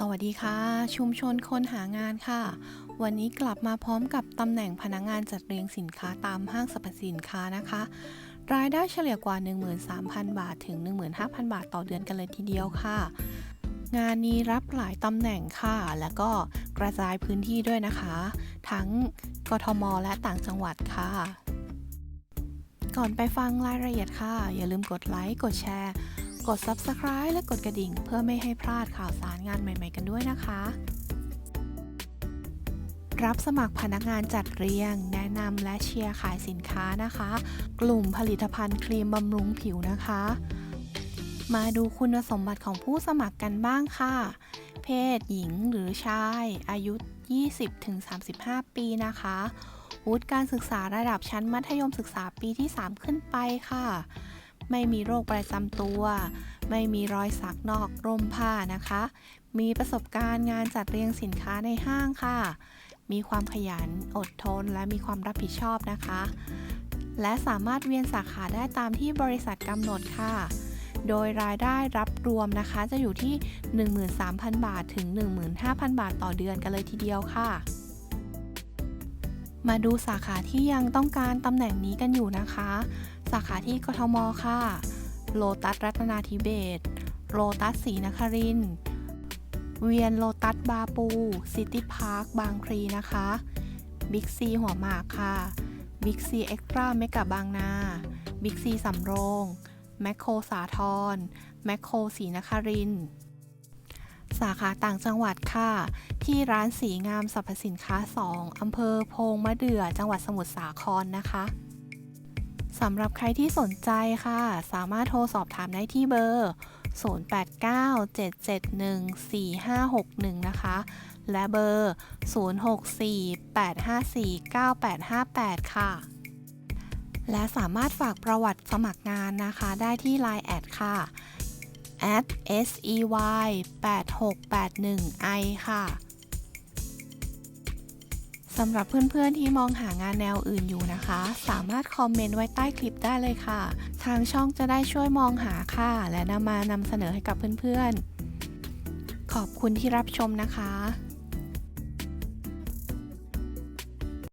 สวัสดีค่ะ ชุมชนคนหางานค่ะ วันนี้กลับมาพร้อมกับตำแหน่งพนักงานจัดเรียงสินค้าตามห้างสรรพสินค้านะคะ รายได้เฉลี่ยกว่า 13,000 บาทถึง 15,000 บาทต่อเดือนกันเลยทีเดียวค่ะ งานนี้รับหลายตำแหน่งค่ะ แล้วก็กระจายพื้นที่ด้วยนะคะ ทั้งกทม และต่างจังหวัดค่ะ ก่อนไปฟังรายละเอียดค่ะ อย่าลืมกดไลค์กดแชร์ กด Subscribe และกดกระดิ่ง เพื่อไม่ให้พลาดข่าวสารงานใหม่ ๆ กันด้วยนะคะ รับสมัครพนักงานจัดเรียง แนะนำและเชียร์ขายสินค้านะคะ กลุ่มผลิตภัณฑ์ครีมบำรุงผิวนะคะ มาดูคุณสมบัติของผู้สมัครกันบ้างค่ะ เพศหญิงหรือชาย อายุ 20-35 ปีนะคะวุฒิการศึกษาระดับชั้นมัธยมศึกษาปีที่ 3 ขึ้นไปค่ะ ไม่มีโรคประจำตัว ไม่มีรอยสักนอกร่มผ้านะคะ มีประสบการณ์งานจัดเรียงสินค้าในห้างค่ะ มีความขยันอดทน และมีความรับผิดชอบนะคะ และสามารถเวียนสาขาได้ตามที่บริษัทกำหนดค่ะ โดยรายได้รับรวมนะคะ จะอยู่ที่ 13,000 บาทถึง 15,000 บาทต่อเดือนกันเลยทีเดียวค่ะมาดูสาขาที่ยังต้องการตำแหน่งนี้กันอยู่นะคะ สาขาที่กทมค่ะ โลตัสรัตนาธิเบศโลตัสศรีนคริน เวียนโลตัสบาปู ซิตี้พาร์คบางพลีนะคะ บิ๊กซีหัวหมากค่ะ บิ๊กซีเอ็กตร้าเมกะบางนา บิ๊กซีสำโรง แมคโครสาทรแมคโครศรีนคริน สาขาต่างจังหวัดค่ะ ที่ร้านสีงามสรรพสินค้า 2อำเภอโพงมะเดื่อจังหวัดสมุทรสาครนะคะ สำหรับใครที่สนใจค่ะ สามารถโทรสอบถามได้ที่เบอร์ 0897714561 นะคะ และเบอร์ 0648549858 ค่ะ และสามารถฝากประวัติสมัครงานนะคะ ได้ที่ Line แอดค่ะ at sey 8681i ค่ะ สำหรับเพื่อนๆที่มองหางานแนวอื่นอยู่นะคะ สามารถคอมเมนต์ไว้ใต้คลิปได้เลยค่ะ ทางช่องจะได้ช่วยมองหาค่ะ และนำมานำเสนอให้กับเพื่อนๆ ขอบคุณที่รับชมนะคะ